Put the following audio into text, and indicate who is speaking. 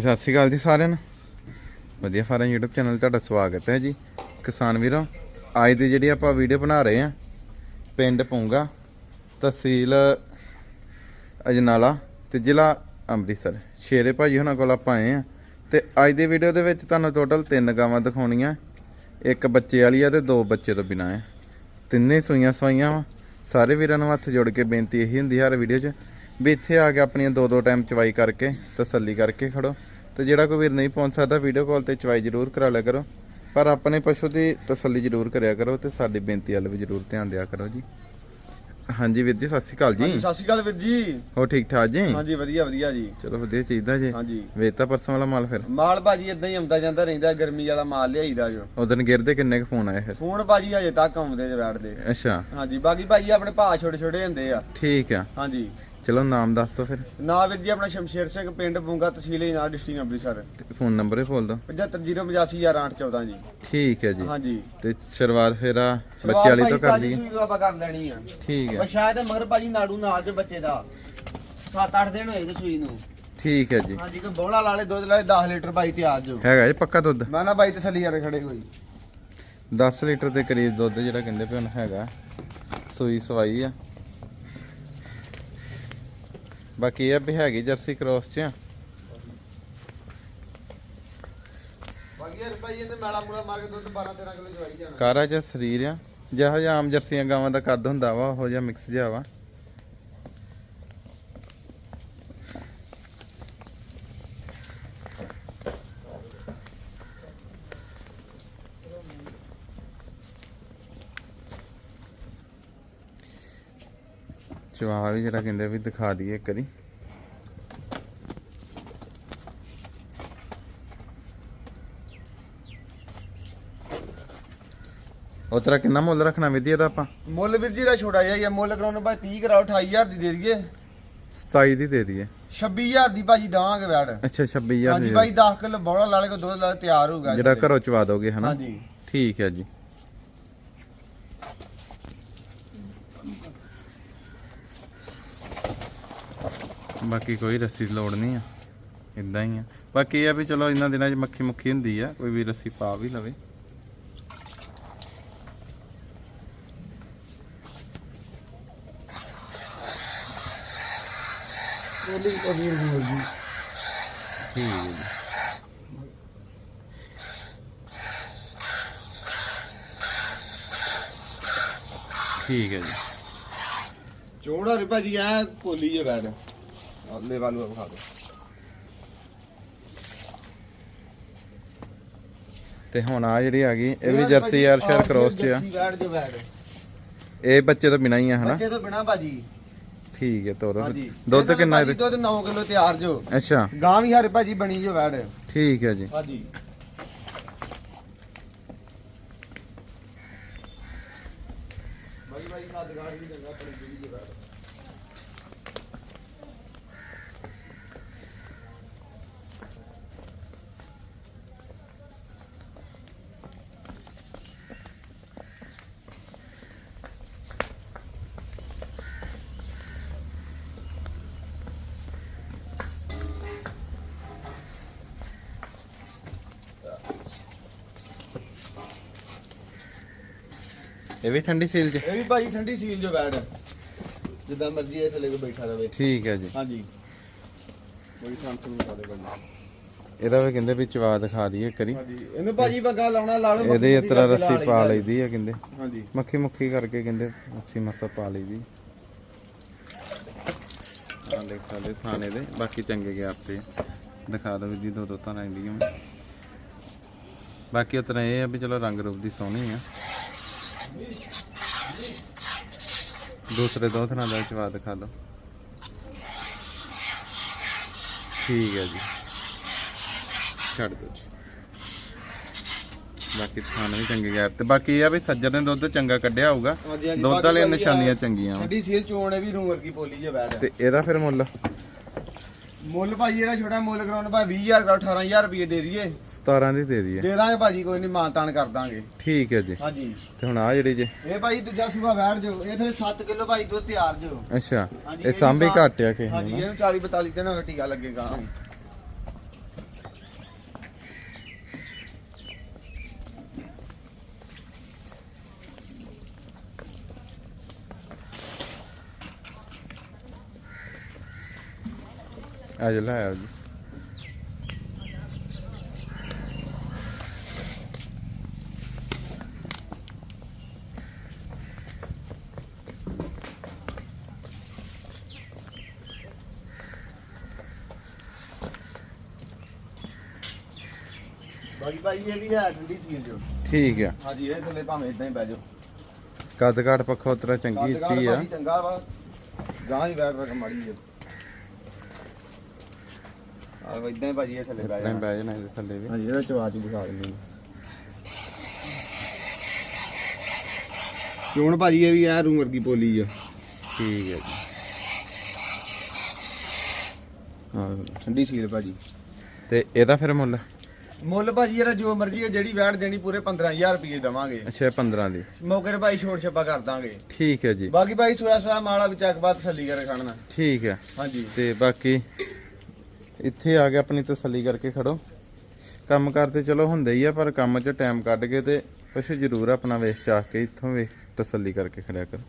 Speaker 1: ਸਤਿ ਸ਼੍ਰੀ ਅਕਾਲ ਜੀ ਸਾਰਿਆਂ ਨੂੰ। ਵਧੀਆ ਫਾਰਮ YouTube ਚੈਨਲ ਤੁਹਾਡਾ ਸਵਾਗਤ ਹੈ ਜੀ। ਕਿਸਾਨ ਵੀਰੋ, ਅੱਜ ਦੀ ਜਿਹੜੀ ਆਪਾਂ ਵੀਡੀਓ ਬਣਾ ਰਹੇ ਆ ਪਿੰਡ ਪੂੰਗਾ, ਤਹਿਸੀਲ ਅਜਨਾਲਾ ਤੇ ਜ਼ਿਲ੍ਹਾ ਅੰਮ੍ਰਿਤਸਰ। ਸ਼ੇਰੇ ਭਾਜੀ ਹੁਣਾਂ ਕੋਲ ਆਪਾਂ ਆਏ ਆ ਤੇ ਅੱਜ ਦੀ ਵੀਡੀਓ ਦੇ ਵਿੱਚ ਤੁਹਾਨੂੰ ਟੋਟਲ ਤਿੰਨ ਗਾਵਾਂ ਦਿਖਾਉਣੀਆਂ। ਇੱਕ ਬੱਚੇ ਵਾਲੀ ਆ ਤੇ ਦੋ ਬੱਚੇ ਤੋਂ ਬਿਨਾਂ ਆ। ਤਿੰਨੇ ਸੂਈਆਂ ਸਵਾਈਆਂ ਵਾ। ਸਾਰੇ ਵੀਰਾਂ ਨੂੰ ਹੱਥ ਜੋੜ ਕੇ ਬੇਨਤੀ ਇਹੀ ਹੁੰਦੀ, ਹਰ ਵੀਡੀਓ 'ਚ ਵੀ ਇੱਥੇ ਆ ਕੇ ਆਪਣੀਆਂ ਦੋ ਦੋ ਟਾਈਮ ਚਵਾਈ ਕਰਕੇ ਤਸੱਲੀ ਕਰਕੇ ਖੜੋ। ਤੇ ਜਿਹੜਾ ਕੋਈ ਵੀਰ ਨਹੀਂ ਪਹੁੰਚ ਸਕਦਾ ਵੀਡੀਓ ਕਾਲ ਤੇ ਚਵਾਈ ਜ਼ਰੂਰ ਕਰਾ ਲਿਆ ਕਰੋ। ਪਰ ਆਪਣੇ ਪਸ਼ੂ ਦੀ ਤਸੱਲੀ ਜ਼ਰੂਰ ਕਰਿਆ ਕਰੋ ਤੇ ਸਾਡੀ ਬੇਨਤੀ ਵੱਲ ਵੀ ਜ਼ਰੂਰ ਧਿਆਨ ਦਿਆ ਕਰੋ ਜੀ। ਹਾਂਜੀ ਵੀਰ ਜੀ ਸਤਿ ਸ਼੍ਰੀ ਅਕਾਲ
Speaker 2: ਹਾਂਜੀ
Speaker 1: ਜੀ
Speaker 2: ਸਤਿ ਸ਼੍ਰੀ ਅਕਾਲ ਵੀਰ ਜੀ।
Speaker 1: ਹੋ ਠੀਕ ਠਾਕ ਜੀ?
Speaker 2: ਹਾਂਜੀ ਵਧੀਆ ਵਧੀਆ ਜੀ।
Speaker 1: ਚਲੋ ਵਧੀਆ ਚਾਹੀਦਾ ਜੀ।
Speaker 2: ਹਾਂਜੀ।
Speaker 1: ਵੇਚਤਾ ਪਰਸੋਂ ਵਾਲਾ ਮਾਲ ਫਿਰ।
Speaker 2: ਮਾਲ ਭਾਜੀ ਇਦਾਂ ਹੀ ਆਉਂਦਾ ਜਾਂਦਾ ਰਹਿੰਦਾ ਗਰਮੀ ਵਾਲਾ ਮਾਲ ਲਿਆਈਦਾ ਜੋ।
Speaker 1: ਉਦੋਂ ਗਿਰਦੇ ਕਿੰਨੇ ਕੁ ਫੋਨ ਆਏ ਫਿਰ?
Speaker 2: ਫੋਨ ਭਾਜੀ ਹਜੇ ਤੱਕ ਆਉਂਦੇ ਬੈਠਦੇ
Speaker 1: ਅੱਛਾ।
Speaker 2: ਹਾਂਜੀ ਬਾਕੀ ਭਾਜੀ ਆਪਣੇ ਭਾ ਛੋਟੇ ਛੋਟੇ ਹੁੰਦੇ ਆ।
Speaker 1: ਠੀਕ ਆ।
Speaker 2: ਹਾਂਜੀ।
Speaker 1: ਚਲੋ ਨਾਮ ਦੱਸ ਦੋ ਫਿਰ।
Speaker 2: ਨਾ ਵੀਰ ਜੀ ਆਪਣਾ ਸ਼ਮਸ਼ੇਰ ਸਿੰਘ ਪਿੰਡ ਬੁੰਗਾ ਤਹਿਸੀਲ ਨਾਲ ਡਿਸਟ੍ਰਿਕਟ ਅੰਮ੍ਰਿਤਸਰ।
Speaker 1: ਤੇ ਫੋਨ ਨੰਬਰ ਹੀ ਬੋਲ ਦੋ
Speaker 2: 750858 ਜੀ।
Speaker 1: ਠੀਕ ਹੈ ਜੀ।
Speaker 2: ਹਾਂਜੀ।
Speaker 1: ਤੇ ਸ਼ੁਰੂਆਤ ਫਿਰ ਆ ਬੱਚੇ ਵਾਲੀ ਤੋਂ ਕਰ ਲਈਏ।
Speaker 2: ਆਪਾਂ ਕਰ ਲੈਣੀ ਆ।
Speaker 1: ਠੀਕ ਹੈ।
Speaker 2: ਤੇ ਮਗਰ ਭਾਜੀ ਨਾੜੂ ਨਾਲ ਦੇ ਬੱਚੇ ਦਾ। 7-8 ਦਿਨ ਹੋਏ ਤੇ ਸੂਈ ਨੂੰ।
Speaker 1: ਠੀਕ ਹੈ ਜੀ।
Speaker 2: ਹਾਂਜੀ ਕੋਈ ਬੋਲਾ ਲਾਲੇ ਦੁੱਧ ਲਾਲੇ 10 ਲੀਟਰ ਭਾਈ ਤਿਆਰ ਜੋ
Speaker 1: ਹੈਗਾ ਜੀ ਪੱਕਾ ਦੁੱਧ?
Speaker 2: ਮੈਂ ਨਾ ਭਾਈ ਤਸੱਲੀ ਯਾਰ ਖੜੇ ਕੋਈ।
Speaker 1: 10 ਲੀਟਰ ਦੇ ਕਰੀਬ ਦੁੱਧ ਜਿਹੜਾ ਕਹਿੰਦੇ ਪਏ ਹੁਣ ਹੈਗਾ। ਸੂਈ ਸਵਾਈ ਆ। ਬਾਕੀ ਇਹ ਆ ਵੀ ਹੈਗੀ ਜਰਸੀ ਕ੍ਰੋਸ ਚ। ਆ।
Speaker 2: ਬਾਕੀ ਯਾਰ ਭਾਈ ਇਹਨੇ ਮੈਲਾ ਮੂਲਾ ਮਾਰ ਕੇ ਦੁੱਧ 12 13 ਕਿਲੋ ਚਵਾਈ ਜਾਣਾ।
Speaker 1: ਕਾਰਾ ਜਿਹਾ ਸਰੀਰ ਆ। ਜਿਹੋ ਜਿਹਾ ਆਮ ਜਰਸੀਆਂ ਗਾਵਾਂ ਦਾ ਕੱਦ ਹੁੰਦਾ ਵਾ ਉਹੋ ਜਿਹਾ ਮਿਕਸ ਜਿਹਾ ਵਾ। ਚਵਾ ਵੀ ਜਿਹੜਾ ਕਹਿੰਦੇ ਵੀ ਦਿਖਾ ਦਈਏ ਇੱਕ ਵਾਰੀ। ਉਹ ਤੇਰਾ ਕਿੰਨਾ ਮੁੱਲ ਰੱਖਣਾ ਵਿਧੀ ਇਹਦਾ ਆਪਾਂ?
Speaker 2: ਮੁੱਲ ਵੀਰ ਜੀ ਦਾ ਛੋਟਾ ਜਿਹਾ ਹੀ ਆ ਮੁੱਲ ਕਰਾਉਣ ਭਾਈ 30 ਕਰਾਓ 28000 ਦੀ ਦੇ ਦਈਏ।
Speaker 1: 27 ਦੀ ਦੇ ਦਈਏ।
Speaker 2: 26000 ਦੀ ਭਾਜੀ ਦਵਾਂਗੇ ਵੈੜ
Speaker 1: ਅੱਛਾ 26000
Speaker 2: ਹਾਂਜੀ ਭਾਈ 10 ਕਿਲੋ ਬੋਲਾ ਲਾਲੇ ਕੋ ਦੁੱਧ ਲਾਲੇ ਤਿਆਰ ਹੋਊਗਾ
Speaker 1: ਜਿਹੜਾ ਘਰੋਂ ਚਵਾ ਦੋਗੇ ਹਨਾ?
Speaker 2: ਹਾਂਜੀ।
Speaker 1: ਠੀਕ ਹੈ ਜੀ। ਬਾਕੀ ਕੋਈ ਰੱਸੀ ਦੀ ਲੋੜ ਨਹੀਂ ਆ ਇਦਾਂ ਹੀ ਆ। ਬਾਕੀ ਇਹ ਆ ਵੀ ਚਲੋ ਇਹਨਾਂ ਦਿਨਾਂ 'ਚ ਮੱਖੀ ਮੁੱਖੀ ਹੁੰਦੀ ਆ ਕੋਈ ਵੀ ਰੱਸੀ ਪਾ ਵੀ ਲਵੇ। ਠੀਕ ਹੈ ਜੀ। ਠੀਕ ਹੈ ਜੀ।
Speaker 2: ਚੋੜਾ ਰੇ ਭਾਜੀ ਐ ਕੋਲੀ ਜੇ ਵੈੜ ਅੱਲੇ ਵਾਲੂ ਵਿਖਾ ਦੋ
Speaker 1: ਤੇ ਹੁਣ ਆ ਜਿਹੜੀ ਆ ਗਈ ਇਹ ਵੀ ਜਰਸੀ ਯਾਰ ਸ਼ੇਰ ਕ੍ਰੋਸ ਚ ਆ
Speaker 2: ਜਰਸੀ ਵੈੜ ਜੋ ਵੈੜ
Speaker 1: ਇਹ ਬੱਚੇ ਤੋਂ ਬਿਨਾ ਹੀ ਆ ਹਨਾ?
Speaker 2: ਬੱਚੇ ਤੋਂ ਬਿਨਾ ਭਾਜੀ।
Speaker 1: ਠੀਕ ਹੈ ਤੋਰੋ।
Speaker 2: ਹਾਂਜੀ
Speaker 1: ਦੁੱਧ
Speaker 2: ਇਹਦਾ
Speaker 1: ਕਿੰਨਾ
Speaker 2: ਭਾਜੀ
Speaker 1: ਇਹਦੇ?
Speaker 2: ਦੁੱਧ 9 ਕਿਲੋ ਤਿਆਰ ਜੋ।
Speaker 1: ਅੱਛਾ।
Speaker 2: ਗਾਂ ਵੀ ਹਰੇ ਭਾਜੀ ਬਣੀ ਜੋ ਵੈੜ
Speaker 1: ਠੀਕ ਹੈ ਜੀ।
Speaker 2: ਗਾੜ ਪੜੀ ਜਿਹੜੀ ਵੈੜ
Speaker 1: ਇਹ ਵੀ ਠੰਡੀ ਸੀਲ ਚ?
Speaker 2: ਇਹ ਵੀ ਭਾਜੀ ਠੰਡੀ ਸੀਲ ਜੋ ਵੈੜ ਜਿੱਦਾਂ ਮਰਜ਼ੀ ਇਹ ਥੱਲੇ ਕੋ ਬੈਠਾ ਰਵੇ।
Speaker 1: ਠੀਕ ਹੈ ਜੀ।
Speaker 2: ਹਾਂਜੀ। ਕੋਈ ਸੰਤ ਨਹੀਂ ਸਾਡੇ ਕੋਲ।
Speaker 1: ਇਹਦਾ ਵੀ ਕਹਿੰਦੇ ਵੀ ਚਵਾ ਦਿਖਾ ਦਈਏ ਕਰੀ
Speaker 2: ਹਾਂਜੀ। ਇਹਨੂੰ ਭਾਜੀ ਬੱਗਾ ਲਾਉਣਾ ਲਾ ਲਓ
Speaker 1: ਇਹਦੇ ਇਸ ਤਰ੍ਹਾਂ ਰੱਸੀ ਪਾ
Speaker 2: ਲਈਦਾ।
Speaker 1: ਆ ਕਹਿੰਦੇ।
Speaker 2: ਹਾਂਜੀ।
Speaker 1: ਮੱਖੀ ਮੁੱਖੀ ਕਰਕੇ ਕਹਿੰਦੇ ਰੱਸੀ ਮਸਾ ਪਾ ਲਈਦੀ। ਆ ਦੇਖ ਸਕਦੇ ਥਾਣੇ ਦੇ। ਬਾਕੀ ਚੰਗੇ ਗਿਆ ਆਪੇ। ਦਿਖਾ ਦੋ ਜੀ ਦੋ ਦੋ ਤਾਂ ਰਹਿੰਦੀਆਂ ਬਾਕੀ ਉਤਨਾ ਇਹ ਆ ਵੀ ਚਲੋ ਰੰਗ ਰੂਪ ਦੀ ਸੋਹਣੀ ਆ। ਦੂਸਰੇ ਦੋ ਥਾਂ ਦਾ ਚਵਾ ਦਿਖਾ ਦੋ ਠੀਕ ਹੈ ਜੀ। ਛੱਡ ਦੋ ਜੀ। ਬਾਕੀ ਥਾਣੇ ਵੀ ਚੰਗੇ ਗਿਆ ਤੇ ਬਾਕੀ ਇਹ ਆ ਵੀ ਸੱਜਰ ਨੇ ਦੁੱਧ ਚੰਗਾ ਕੱਢਿਆ ਹੋਊਗਾ।
Speaker 2: ਹਾਂਜੀ ਹਾਂਜੀ
Speaker 1: ਦੁੱਧ
Speaker 2: ਬਾਕੀ
Speaker 1: ਵਾਲੀਆਂ ਨਿਸ਼ਾਨੀਆਂ ਚੰਗੀਆਂ। ਵਾਂ।
Speaker 2: ਠੰਡੀ ਸੀਲ ਚੋਣ ਹੈ ਵੀ ਰੂਮਰ ਕੀ ਪੋਲੀ ਜੇ ਬੈਠ।
Speaker 1: ਤੇ ਇਹਦਾ ਫਿਰ ਮੁੱਲ?
Speaker 2: ਮੁੱਲ ਭਾਜੀ ਇਹਦਾ ਛੋਟਾ ਮੁੱਲ ਕਰਾਉਣ ਭਾਈ 20000 ਕਰਾ 18000 ਰੁਪਏ ਦੇ ਦਈਏ।
Speaker 1: 17 ਦੀ ਦੇ ਦਈਏ।
Speaker 2: ਦੇ ਦਾਂਗੇ ਭਾਜੀ ਕੋਈ ਨਹੀਂ ਮਾਨਤਾਨ ਕਰ ਦਾਂਗੇ।
Speaker 1: ਠੀਕ ਹੈ ਜੀ।
Speaker 2: ਹਾਂਜੀ।
Speaker 1: ਤੇ ਹੁਣ ਆ ਜਿਹੜੀ ਜੇ
Speaker 2: ਇਹ ਭਾਈ ਦੂਜਾ ਸੂਬਾ ਬੈਠ ਜੋ ਇਹ ਥਲੇ 7 ਕਿਲੋ ਭਾਈ ਦੁੱਧ ਤਿਆਰ ਜੋ
Speaker 1: ਅੱਛਾ। ਇਹ ਸਾਂਭੀ
Speaker 2: ਵੀ
Speaker 1: ਘੱਟ ਆ ਕਿ
Speaker 2: ਹਾਂਜੀ ਇਹਨੂੰ 40 42 ਦਿਨ ਟੀਕਾ ਲੱਗੇਗਾ।
Speaker 1: ਆ ਜਾ ਲੈ ਆਓ ਜੀ।
Speaker 2: ਬਾਕੀ ਭਾਈ ਇਹ ਵੀ ਹੈ ਠੰਡੀ ਸੀਲ ਜੋ।
Speaker 1: ਠੀਕ ਆ।
Speaker 2: ਹਾਂਜੀ ਇਹ ਥੱਲੇ ਭਾਵੇਂ ਇਦਾਂ ਹੀ ਬਹਿ ਜਾਓ।
Speaker 1: ਕੱਦ ਕਾਠ ਪੱਖੋਂ ਉਤਰਾ ਚੰਗੀ ਉੱਚੀ ਆ।
Speaker 2: ਚੰਗਾ ਵਾ। ਗਾਂ ਹੀ ਬੈਠ ਰਕ ਮਾੜੀ ਆ ਇਦਾਂ ਹੀ ਭਾਜੀ ਇਹ ਥੱਲੇ ਬਹਿ
Speaker 1: ਇਤਨਾ ਹੀ
Speaker 2: ਜਾਣਾ।
Speaker 1: ਬਹਿ ਜਾਣਾ ਇਹਦੇ ਥੱਲੇ ਵੀ।
Speaker 2: ਹਾਂਜੀ ਇਹਦਾ ਚਵਾ ਚ ਦਿਖਾ ਦਿੰਦੇ ਚੋਣ ਭਾਜੀ ਇਹ ਵੀ ਆ ਰੂ ਵਰਗੀ ਪੋਲੀ ਆ।
Speaker 1: ਠੀਕ ਹੈ ਜੀ।
Speaker 2: ਹਾਂ ਠੰਡੀ ਸੀਲ ਭਾਜੀ।
Speaker 1: ਤੇ ਇਹਦਾ ਫਿਰ ਮੁੱਲ?
Speaker 2: ਮੁੱਲ ਭਾਜੀ ਇਹਦਾ ਜੋ ਮਰਜ਼ੀ ਹੈ ਜਿਹੜੀ ਵੈਟ ਦੇਣੀ ਪੂਰੇ 15000 ਰੁਪਏ ਦਵਾਂਗੇ।
Speaker 1: ਅੱਛਾ 15 ਦੀ।
Speaker 2: ਮੌਕੇ ਤੇ ਭਾਈ ਛੋੜ ਛੱਪਾ ਕਰ ਦਾਂਗੇ।
Speaker 1: ਠੀਕ ਹੈ ਜੀ।
Speaker 2: ਬਾਕੀ ਭਾਈ ਸੋਇਆ ਸੋਇਆ ਮਾਲਾ ਵਿੱਚ ਬਾਤ ਤਸੱਲੀ ਕਰ ਖੜਨਾ
Speaker 1: ਠੀਕ ਹੈ।
Speaker 2: ਹਾਂਜੀ।
Speaker 1: ਤੇ ਬਾਕੀ? ਇੱਥੇ ਆ ਕੇ ਆਪਣੀ ਤਸੱਲੀ ਕਰਕੇ ਖੜੋ। ਕੰਮ ਕਰਤੇ ਚਲੋ ਹੁੰਦੇ ਹੀ ਆ, ਪਰ ਕੰਮ 'ਚ ਟਾਈਮ ਕੱਢ ਕੇ ਤੇ ਕੁਛ ਜ਼ਰੂਰ ਆਪਣਾ ਵੇਚ ਚਾਹ ਕੇ ਇੱਥੋਂ ਵੇਖ ਤਸੱਲੀ ਕਰਕੇ ਖੜਿਆ ਕਰੋ।